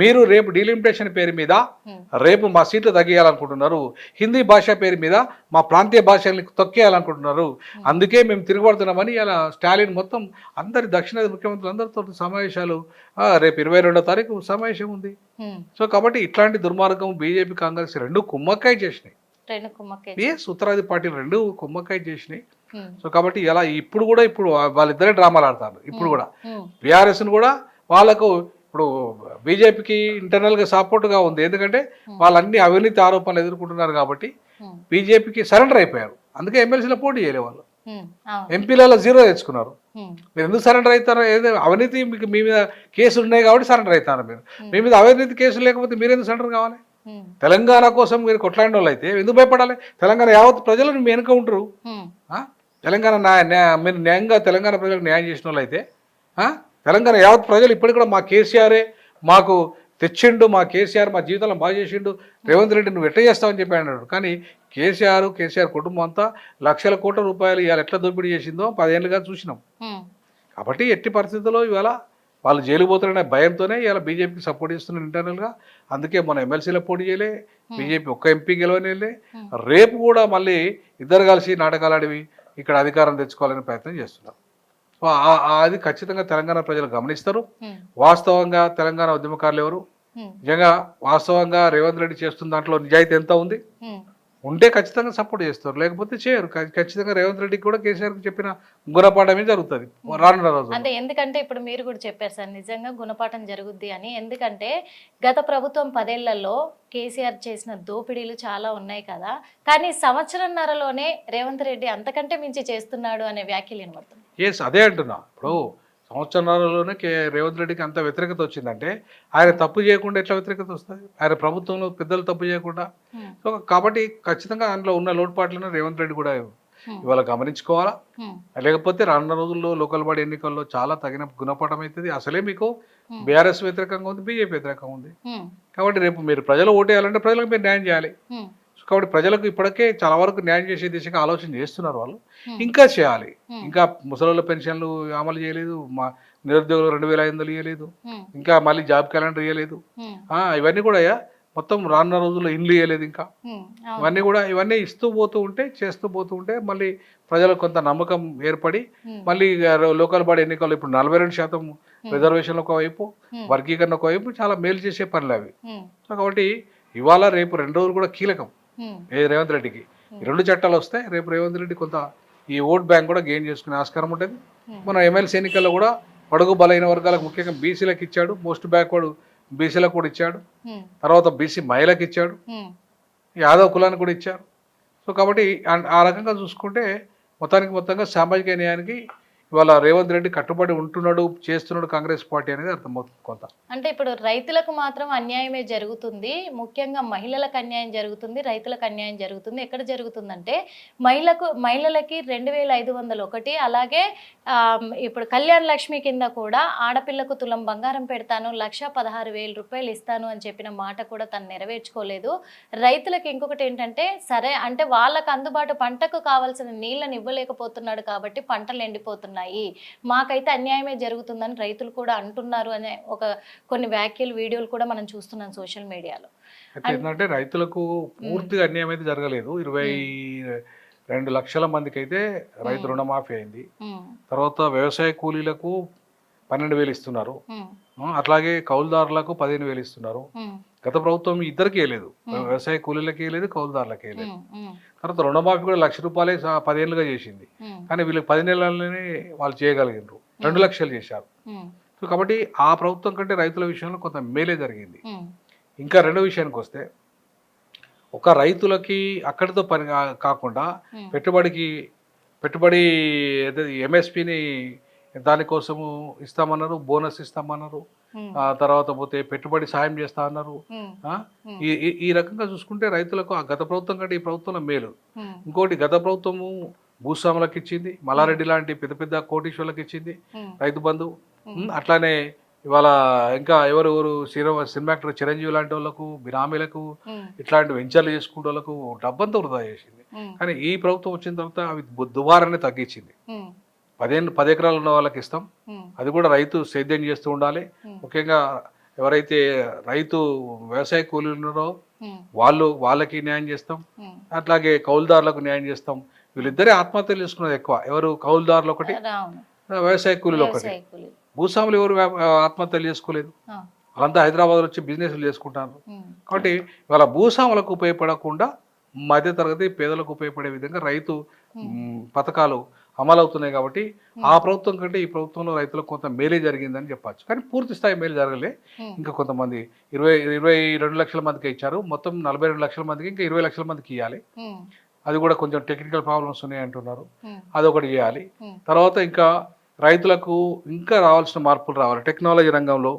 మీరు రేపు డీలిమిటేషన్ పేరు మీద ఉమ్, రేపు మా సీట్లు తగ్గియాలనుకుంటున్నారు. హిందీ భాష పేరు మీద మా ప్రాంతీయ భాషల్ని తొక్కేయాలనుకుంటున్నారు. అందుకే మేము తిరగబడుతున్నామని ఇలా స్టాలిన్ మొత్తం అందరి దక్షిణాది ముఖ్యమంత్రులు అందరితో సమావేశాలు రేపు ఇరవై రెండో తారీఖు సమావేశం ఉంది. సో కాబట్టి ఇట్లాంటి దుర్మార్గం బీజేపీ కాంగ్రెస్ రెండు కుమ్మక్కాయ చేసినాయి. ఎస్ ఉత్తరాది పార్టీలు రెండు కుమ్మక్కాయ చేసినాయి. సో కాబట్టి ఇలా ఇప్పుడు కూడా ఇప్పుడు వాళ్ళిద్దరే డ్రామాలు ఆడతారు. ఇప్పుడు కూడా. బీఆర్ఎస్ను కూడా వాళ్ళకు ఇప్పుడు బీజేపీకి ఇంటర్నల్గా సపోర్ట్గా ఉంది. ఎందుకంటే వాళ్ళు అన్ని అవినీతి ఆరోపణలు ఎదుర్కొంటున్నారు కాబట్టి బీజేపీకి సరెండర్ అయిపోయారు. అందుకే ఎమ్మెల్సీలో పోటీ చేయలే వాళ్ళు. ఎంపీలలో జీరో తెచ్చుకున్నారు. మీరు ఎందుకు సరెండర్ అవుతారో? ఏదో అవినీతి మీకు మీ మీద కేసులు ఉన్నాయి కాబట్టి సరెండర్ అవుతారు మీరు. మీ మీద అవినీతి కేసులు లేకపోతే మీరు ఎందుకు సరెండర్ కావాలి? తెలంగాణ కోసం మీరు కొట్లాడిన వాళ్ళు అయితే ఎందుకు భయపడాలి? తెలంగాణ యావత్ ప్రజలను మీ వెనుక ఉంటారు? తెలంగాణ మీరు న్యాయంగా తెలంగాణ ప్రజలకు న్యాయం చేసిన వాళ్ళు అయితే ఆ? తెలంగాణ యావత్ ప్రజలు ఇప్పటికి కూడా మా కేసీఆరే మాకు తెచ్చిండు మా కేసీఆర్ మా జీవితంలో బాగా చేసిండు రేవంత్ రెడ్డి నువ్వు ఎట్లా చేస్తావని చెప్పి అన్నాడు. కానీ కేసీఆర్ కేసీఆర్ కుటుంబం అంతా లక్షల కోట్ల రూపాయలు ఇవాళ ఎట్లా దోపిడీ చేసిందో పదేళ్ళుగా చూసినాం. కాబట్టి ఎట్టి పరిస్థితుల్లో ఇవాళ వాళ్ళు జైలు పోతారనే భయంతోనే ఇవాళ బీజేపీకి సపోర్ట్ చేస్తున్నారు ఇంటర్నల్గా. అందుకే మన ఎమ్మెల్సీలో పోటీ చేయలే బీజేపీ ఒక్క ఎంపీ గెలవనేలే రేపు కూడా మళ్ళీ ఇద్దరు కలిసి నాటకాలు ఆడివి. ఇక్కడ అధికారం తెచ్చుకోవాలని ప్రయత్నం చేస్తున్నారు సో అది ఖచ్చితంగా తెలంగాణ ప్రజలు గమనిస్తారు. ఉమ్, వాస్తవంగా తెలంగాణ ఉద్యమకారులు ఎవరు? ఉమ్, నిజంగా వాస్తవంగా రేవంత్ రెడ్డి చేస్తున్న దాంట్లో నిజాయితీ ఎంత ఉంది? ఉమ్, ఉంటే ఖచ్చితంగా సపోర్ట్ చేస్తారు. లేకపోతే చేయరు. ఖచ్చితంగా రేవంత్ రెడ్డికి కూడా కేసీఆర్కి చెప్పిన గుణపాఠమే జరుగుతుంది? రానున్న రోజు అంటే ఎందుకంటే ఇప్పుడు మీరు కూడా చెప్పారు సార్ నిజంగా గుణపాఠం జరుగుద్ది అని. ఎందుకంటే గత ప్రభుత్వం పదేళ్ళలో కేసీఆర్ చేసిన దోపిడీలు చాలా ఉన్నాయి కదా. కానీ సంవత్సరంన్నరలోనే రేవంత్ రెడ్డి అంతకంటే మించి చేస్తున్నాడు అనే వ్యాఖ్యలు వినబడుతుంది ఎస్ అదే అంటున్నా. ఇప్పుడు సంవత్సరాలలోనే కే రేవంత్ రెడ్డికి అంత వ్యతిరేకత వచ్చిందంటే ఆయన తప్పు చేయకుండా ఎట్లా వ్యతిరేకత వస్తుంది? ఆయన ప్రభుత్వంలో పెద్దలు తప్పు చేయకుండా? ఉమ్, సో కాబట్టి ఖచ్చితంగా అందులో ఉన్న లోటుపాట్లను రేవంత్ రెడ్డి కూడా ఉమ్, ఇవాళ గమనించుకోవాలా? లేకపోతే రానున్న రోజుల్లో లోకల్ బాడీ ఎన్నికల్లో చాలా తగిన గుణపాఠం అవుతుంది అసలే మీకు Hmm. బీఆర్ఎస్ వ్యతిరేకంగా ఉంది బీజేపీ వ్యతిరేకంగా ఉంది. కాబట్టి రేపు మీరు ప్రజలు ఓటేయాలంటే ప్రజలకు మీరు న్యాయం చేయాలి. కాబట్టి ప్రజలకు ఇప్పటికే చాలా వరకు న్యాయం చేసే దిశగా ఆలోచన చేస్తున్నారు వాళ్ళు. Hmm. ఇంకా చేయాలి. Hmm. ఇంకా ముసలోళ్ళ పెన్షన్లు అమలు చేయలేదు. మా నిరుద్యోగులు రెండు వేల ఐదు వందలు ఇవ్వలేదు ఉమ్, ఇంకా మళ్ళీ జాబ్ క్యాలెండర్ ఇవ్వలేదు ఇవన్నీ కూడా అయ్యా మొత్తం రానున్న రోజుల్లో ఇండ్లు ఇవ్వలేదు ఇంకా. ఇవన్నీ కూడా ఇవన్నీ ఇస్తూ పోతూ ఉంటే చేస్తూ పోతూ ఉంటే మళ్ళీ ప్రజలకు కొంత నమ్మకం ఏర్పడి మళ్ళీ లోకల్ బాడీ ఎన్నికలు ఇప్పుడు నలభై రెండు శాతం రిజర్వేషన్లు ఒకవైపు Hmm. వర్గీకరణ ఒకవైపు చాలా మేలు చేసే పనులు అవి. కాబట్టి ఇవాళ రేపు రెండు రోజులు కూడా కీలకం. రేవంత్ రెడ్డికి. రెండు చట్టాలు వస్తే రేపు రేవంత్ రెడ్డి కొంత ఈ ఓట్ బ్యాంక్ కూడా గెయిన్ చేసుకునే ఆస్కారం ఉంటుంది. మన ఎమ్మెల్సీ ఎన్నికల్లో కూడా బడుగు బలైన వర్గాలకు ముఖ్యంగా బీసీలకు ఇచ్చాడు. మోస్ట్ బ్యాక్వర్డ్ బీసీలకు కూడా ఇచ్చాడు. తర్వాత బీసీ మహిళలకు ఇచ్చాడు. యాదవ్ కులానికి కూడా ఇచ్చారు. సో కాబట్టి ఆ రకంగా చూసుకుంటే మొత్తానికి మొత్తంగా సామాజిక న్యాయానికి ఇవాళ రేవంత్ రెడ్డి కట్టుబడి ఉంటున్నాడు చేస్తున్నాడు కాంగ్రెస్ పార్టీ అనేది అర్థమవుతుంది కొంత. అంటే ఇప్పుడు రైతులకు మాత్రం అన్యాయమే జరుగుతుంది. ముఖ్యంగా మహిళలకు అన్యాయం జరుగుతుంది రైతులకు అన్యాయం జరుగుతుంది. ఎక్కడ జరుగుతుందంటే మహిళకు మహిళలకి రెండు వేల ఐదు వందలు ఒకటి అలాగే ఇప్పుడు కళ్యాణ్ లక్ష్మి కింద కూడా ఆడపిల్లకు తులం బంగారం పెడతాను లక్ష పదహారు వేల రూపాయలు ఇస్తాను అని చెప్పిన మాట కూడా తను నెరవేర్చుకోలేదు. రైతులకు ఇంకొకటి ఏంటంటే సరే అంటే వాళ్ళకు అందుబాటు పంటకు కావాల్సిన నీళ్ళని ఇవ్వలేకపోతున్నాడు కాబట్టి పంటలు ఎండిపోతున్నాయి. మాకైతే అన్యాయమే జరుగుతుందని రైతులు కూడా అంటున్నారు అనే ఒక కొన్ని వ్యాఖ్యలు వీడియోలు కూడా మనం చూస్తున్నాం సోషల్ మీడియాలో. ఏంటంటే రైతులకు పూర్తిగా అన్యాయం అయితే జరగలేదు. ఇరవై రెండు లక్షల మందికి అయితే రైతు రుణమాఫీ అయింది. తర్వాత వ్యవసాయ కూలీలకు పన్నెండు వేలు ఇస్తున్నారు. అట్లాగే కౌలుదారులకు పదిహేను వేలు ఇస్తున్నారు. గత ప్రభుత్వం ఇద్దరికి వేయలేదు. వ్యవసాయ కూలీలకి వేయలేదు కౌలుదారులకి వేయలేదు. తర్వాత రుణమాఫీ కూడా లక్ష రూపాయలే పదేళ్ళుగా చేసింది. కానీ వీళ్ళకి పది నెలలనే వాళ్ళు చేయగలిగినారు రెండు లక్షలు చేశారు. సో కాబట్టి ఆ ప్రభుత్వం కంటే రైతుల విషయంలో కొంత మేలే జరిగింది. ఇంకా రెండో విషయానికి వస్తే ఒక రైతులకి అక్కడితో పని కాకుండా పెట్టుబడికి పెట్టుబడి ఎంఎస్పిని దానికోసము ఇస్తామన్నారు బోనస్ ఇస్తామన్నారు. ఆ తర్వాత పోతే పెట్టుబడి సాయం చేస్తా అన్నారు? ఈ రకంగా చూసుకుంటే రైతులకు ఆ గత ప్రభుత్వం కంటే ఈ ప్రభుత్వంలో మేలు. ఇంకోటి గత ప్రభుత్వము భూస్వాములకు ఇచ్చింది మల్లారెడ్డి లాంటి పెద్ద పెద్ద కోటీశ్వర్లకు ఇచ్చింది రైతు బంధు. అట్లానే ఇవాళ ఇంకా ఎవరు ఎవరు సినిమా సినిమా యాక్టర్ చిరంజీవి లాంటి వాళ్ళకు బినామీలకు ఇట్లాంటి వెంచర్లు చేసుకునే వాళ్ళకు డబ్బంతా వృధా చేసింది. కానీ ఈ ప్రభుత్వం వచ్చిన తర్వాత అవి దుబారాన్ని తగ్గించింది. పదిహేను పది ఎకరాలు ఉన్న వాళ్ళకి ఇస్తాం. అది కూడా రైతు సేద్యం చేస్తూ ఉండాలి. ముఖ్యంగా ఎవరైతే రైతు వ్యవసాయ కూలీలు ఉన్నారో వాళ్ళు వాళ్ళకి న్యాయం చేస్తాం. అట్లాగే కౌలుదారులకు న్యాయం చేస్తాం. వీళ్ళిద్దరే ఆత్మహత్యలు చేసుకున్నది ఎక్కువ. ఎవరు కౌలుదారులు ఒకటి వ్యవసాయ కూలీలు ఒకటి. భూస్వాములు ఎవరు ఆత్మహత్యలు చేసుకోలేదు. వాళ్ళంతా హైదరాబాద్ వచ్చి బిజినెస్లు చేసుకుంటారు. కాబట్టి ఇవాళ భూస్వాములకు ఉపయోగపడకుండా మధ్యతరగతి పేదలకు ఉపయోగపడే విధంగా రైతు పథకాలు అమలవుతున్నాయి కాబట్టి ఆ ప్రభుత్వం కంటే ఈ ప్రభుత్వంలో రైతులకు కొంత మేలే జరిగిందని చెప్పచ్చు. కానీ పూర్తి స్థాయి మేలు జరగలే. ఇంకా కొంతమంది ఇరవై ఇరవై రెండు లక్షల మందికి ఇచ్చారు. మొత్తం నలభై రెండు లక్షల మందికి ఇంకా ఇరవై లక్షల మందికి ఇవ్వాలి అది కూడా కొంచెం టెక్నికల్ ప్రాబ్లమ్స్ ఉన్నాయి అంటున్నారు. అదొకటి చేయాలి. తర్వాత ఇంకా రైతులకు ఇంకా రావాల్సిన మార్పులు రావాలి. టెక్నాలజీ రంగంలో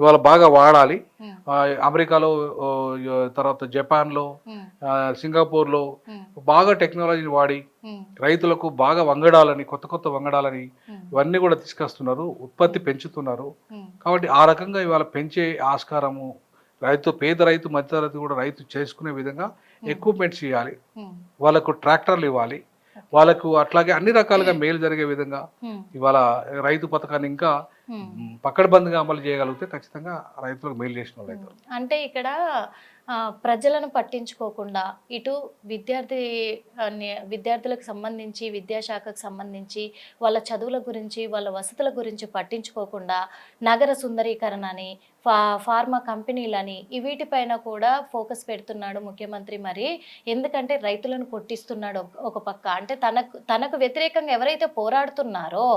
ఇవాళ బాగా వాడాలి. అమెరికాలో తర్వాత జపాన్లో సింగపూర్లో బాగా టెక్నాలజీని వాడి రైతులకు బాగా వంగడాలని కొత్త కొత్త వంగడాలని ఇవన్నీ కూడా తీసుకొస్తున్నారు ఉత్పత్తి పెంచుతున్నారు. కాబట్టి ఆ రకంగా ఇవాళ పెంచే ఆస్కారము రైతు పేద రైతు మధ్యతరగతి కూడా రైతు చేసుకునే విధంగా ఎక్విప్మెంట్స్ ఇవ్వాలి. వాళ్ళకు ట్రాక్టర్లు ఇవ్వాలి. వాళ్ళకు అట్లాగే అన్ని రకాలుగా మేలు జరిగే విధంగా ఇవాళ రైతు పథకాన్ని ఇంకా పకడ్బందీగా అమలు చేయగలిగితే ఖచ్చితంగా రైతులకు మేలు చేసిన వాళ్ళు అంటే ఇక్కడ ప్రజలను పట్టించుకోకుండా ఇటు విద్యార్థి విద్యార్థులకు సంబంధించి విద్యాశాఖకు సంబంధించి వాళ్ళ చదువుల గురించి వాళ్ళ వసతుల గురించి పట్టించుకోకుండా నగర సుందరీకరణ అని ఫా ఫార్మా కంపెనీలని వీటిపైన కూడా ఫోకస్ పెడుతున్నాడు ముఖ్యమంత్రి మరి. ఎందుకంటే రైతులను కొట్టిస్తున్నాడు ఒక పక్క. అంటే తనకు తనకు వ్యతిరేకంగా ఎవరైతే పోరాడుతున్నారో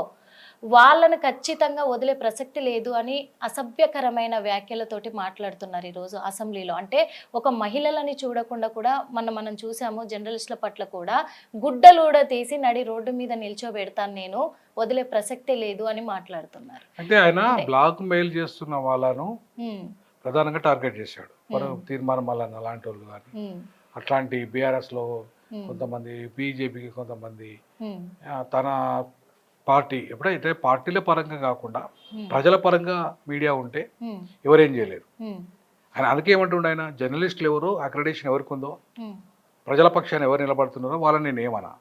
వాళ్ళను ఖచ్చితంగా వదిలే ప్రసక్తి లేదు అని అసభ్యకరమైన వ్యాఖ్యలతోటి మాట్లాడుతున్నారు ఈరోజు అసెంబ్లీలో. అంటే ఒక మహిళలని చూడకుండా కూడా మనం మనం చూసాము జర్నలిస్టుల పట్ల కూడా గుడ్డలూడ తీసి నడి రోడ్డు మీద నిల్చోబెడతాను నేను వదిలే ప్రసక్తే లేదు అని మాట్లాడుతున్నారు. అంటే ఆయన బ్లాక్ మెయిల్ చేస్తున్న వాళ్ళను ప్రధానంగా టార్గెట్ చేశాడు. మనం తీర్మానం మల్లన్న అలాంటి వాళ్ళు కానీ అట్లాంటి బీఆర్ఎస్లో కొంతమంది బీజేపీకి కొంతమంది తన పార్టీ ఎప్పుడైతే పార్టీల పరంగా కాకుండా ప్రజల పరంగా మీడియా ఉంటే ఎవరేం చేయలేరు. ఆయన అందుకే ఏమంటుండే ఆయన జర్నలిస్టులు ఎవరు అక్రెడిషన్ ఎవరికి ఉందో ప్రజల పక్షాన్ని ఎవరు నిలబడుతున్నారో వాళ్ళని నేను ఏమన్నా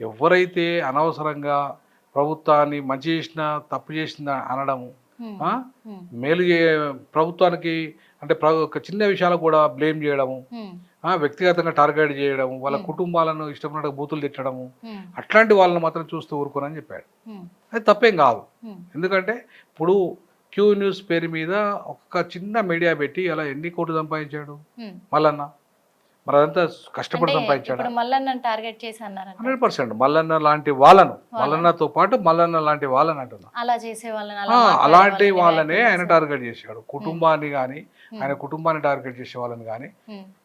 ఎవరైతే అనవసరంగా ప్రభుత్వాన్ని మంచి చేసినా తప్పు చేసినా అనడము మేలు చే ప్రభుత్వానికి అంటే ఒక చిన్న విషయాలు కూడా బ్లేమ్ చేయడము వ్యక్తిగతంగా టార్గెట్ చేయడము వాళ్ళ. కుటుంబాలను ఇష్టమైనట్టు బూతులు తిట్టడము అట్లాంటి వాళ్ళని మాత్రం చూస్తూ ఊరుకోనని చెప్పాడు. అది తప్పేం కాదు. ఎందుకంటే ఇప్పుడు క్యూ న్యూస్ పేరు మీద ఒక చిన్న మీడియా పెట్టి అలా ఎన్ని కోట్లు సంపాదించాడు? ఉమ్. మరి అదంతా కష్టపడి సంపాదించాడు? టార్గెట్ చేసి హండ్రెడ్ పర్సెంట్. మల్లన్న లాంటి వాళ్ళను మల్లన్నతో పాటు మల్లన్న లాంటి వాళ్ళని అంటున్నా. అలా చేసే వాళ్ళని అలాంటి వాళ్ళని ఆయన. టార్గెట్ చేశాడు. కుటుంబాన్ని కానీ ఆయన కుటుంబాన్ని టార్గెట్ చేసే వాళ్ళని కానీ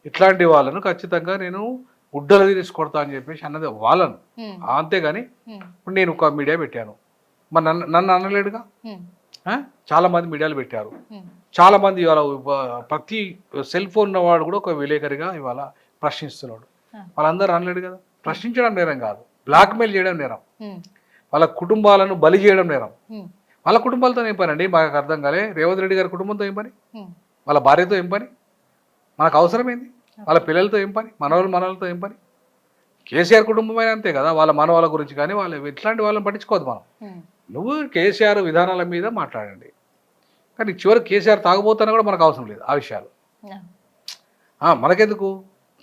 ఇట్లాంటి వాళ్ళను ఖచ్చితంగా నేను గుడ్డలు తీసి కొడతా అని చెప్పేసి అన్నది వాళ్ళను. అంతేగాని ఇప్పుడు నేను ఒక మీడియా పెట్టాను. మరి నన్ను నన్ను అనలేడుగా? చాలా మంది మీడియాలు పెట్టారు. ఉమ్, చాలా మంది ఇవాళ ఇవ- ప్రతి సెల్ ఫోన్ ఉన్నవాడు కూడా ఒక విలేకరిగా ఇవాళ ప్రశ్నిస్తున్నాడు. వాళ్ళందరూ అనలేడు కదా? ప్రశ్నించడం నేరం కాదు. బ్లాక్మెయిల్ చేయడం నేరం. వాళ్ళ కుటుంబాలను బలి చేయడం నేరం. వాళ్ళ కుటుంబాలతో ఏం పని అండి? మాకు అర్థం కాలే. రేవంత్ రెడ్డి గారి కుటుంబంతో ఏం పని? వాళ్ళ భార్యతో ఏం పని? మనకు అవసరం ఏంది వాళ్ళ పిల్లలతో ఏం పని? మనవాళ్ళు మనవలతో ఏం పని? కేసీఆర్ కుటుంబమైన అంతే కదా? వాళ్ళ మనవాళ్ళ గురించి కానీ వాళ్ళ ఇట్లాంటి వాళ్ళని పట్టించుకోవద్దు మనం. నువ్వు కేసీఆర్ విధానాల మీద మాట్లాడండి. కానీ చివరికి కేసీఆర్ తాగబోతాన కూడా మనకు అవసరం లేదు ఆ విషయాలు. మనకెందుకు?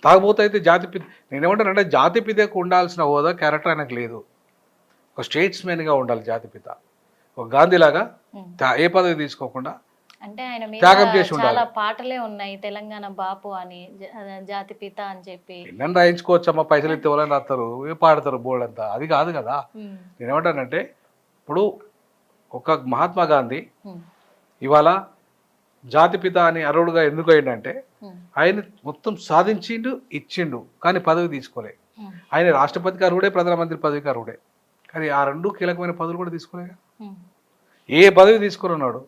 తాగబోతే అయితే జాతి పిత నేనేమంటానంటే జాతి పితకు ఉండాల్సిన హోదా క్యారెక్టర్ ఆయనకు లేదు. ఒక స్టేట్స్మెన్గా ఉండాలి జాతి పిత. ఒక గాంధీలాగా ఏ పదవి తీసుకోకుండా అంటే ఆయన త్యాగం చేసి ఉండాలి. చాలా పాటలే ఉన్నాయి తెలంగాణ బాపు అని జాతి పిత అని చెప్పి. ఎన్నని రాయించుకోవచ్చమ్మా పైసలు ఎత్తే వాళ్ళని రాస్తారు ఏ పాడతారు బోర్డు అంతా. అది కాదు కదా. నేనేమంటానంటే ఇప్పుడు ఒక మహాత్మా గాంధీ ఇవాళ జాతిపిత అని అరుడుగా ఎందుకు అయిందంటే ఆయన మొత్తం సాధించిండు ఇచ్చిండు కానీ పదవి తీసుకోలే. ఆయన రాష్ట్రపతికి అర్హుడే ప్రధానమంత్రి పదవికి అర్హుడే. కానీ ఆ రెండు కీలకమైన పదవులు కూడా తీసుకోలే ఏ పదవి తీసుకుని ఉన్నాడు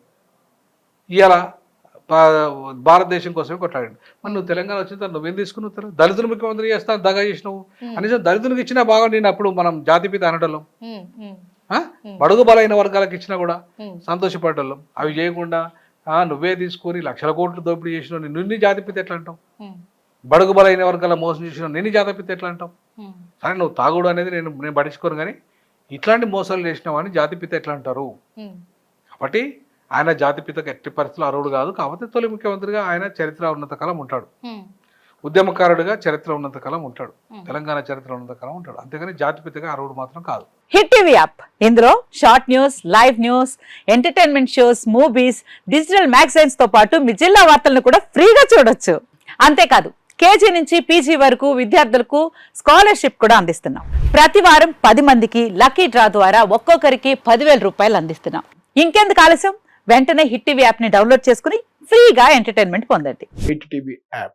ఇవాళ భారతదేశం కోసమే కొట్లాడాడు. మరి నువ్వు తెలంగాణ వచ్చిన తర్వాత నువ్వేం తీసుకున్నావు తెలు- దళితులు ముఖ్యమంత్రి చేస్తాను దగా చేసినావు. కనీసం దళితులకు ఇచ్చినా బాగుండి అప్పుడు మనం జాతిపిత? Hmm. బడుగు బలైన వర్గాలకు ఇచ్చినా కూడా సంతోషపడ్డాం అవి చేయకుండా ఆ, నువ్వే తీసుకొని లక్షల కోట్లు దోపిడీ చేసినావు నిన్ను జాతిపిత ఎట్లా అంటావు బడుగు బలైన వర్గాల మోసం చేసినావు నిన్ను జాతిపిత ఎట్లా అంటావు సరే నువ్వు తాగుడు అనేది నేను నేను పట్టించుకోను కానీ ఇట్లాంటి మోసాలు చేసినావు అని జాతిపిత ఎట్లా అంటారు కాబట్టి ఆయన జాతిపితకు ఎట్టి పరిస్థితులు అర్హుడు కాదు. కాకపోతే తొలి ముఖ్యమంత్రిగా ఆయన చరిత్ర ఉన్నంత కాలం ఉంటాడు. ఉద్యమకారుడిగా చరిత్ర ఉన్నంత కాలం ఉంటాడు. తెలంగాణ చరిత్ర ఉన్నంత కాలం ఉంటాడు. అంతేగాని జాతిపితగా అర్హుడు మాత్రం కాదు. Hit TV app. ఇందులో short news live news entertainment shows movies digital మ్యాగజైన్స్తో పాటు మీ జిల్లా వార్తలను కూడా ఫ్రీగా చూడొచ్చు. అంతేకాదు కేజీ నుంచి పీజీ వరకు విద్యార్థులకు స్కాలర్షిప్ కూడా అందిస్తున్నాం. ప్రతి వారం పది మందికి లక్కీ డ్రా ద్వారా ఒక్కొక్కరికి పదివేల రూపాయలు అందిస్తున్నాం. ఇంకెందుకు ఆలస్యం? వెంటనే హిట్ టీవీ యాప్ని డౌన్లోడ్ చేసుకుని ఫ్రీగా ఎంటర్టైన్మెంట్ పొందండి. Hit TV app.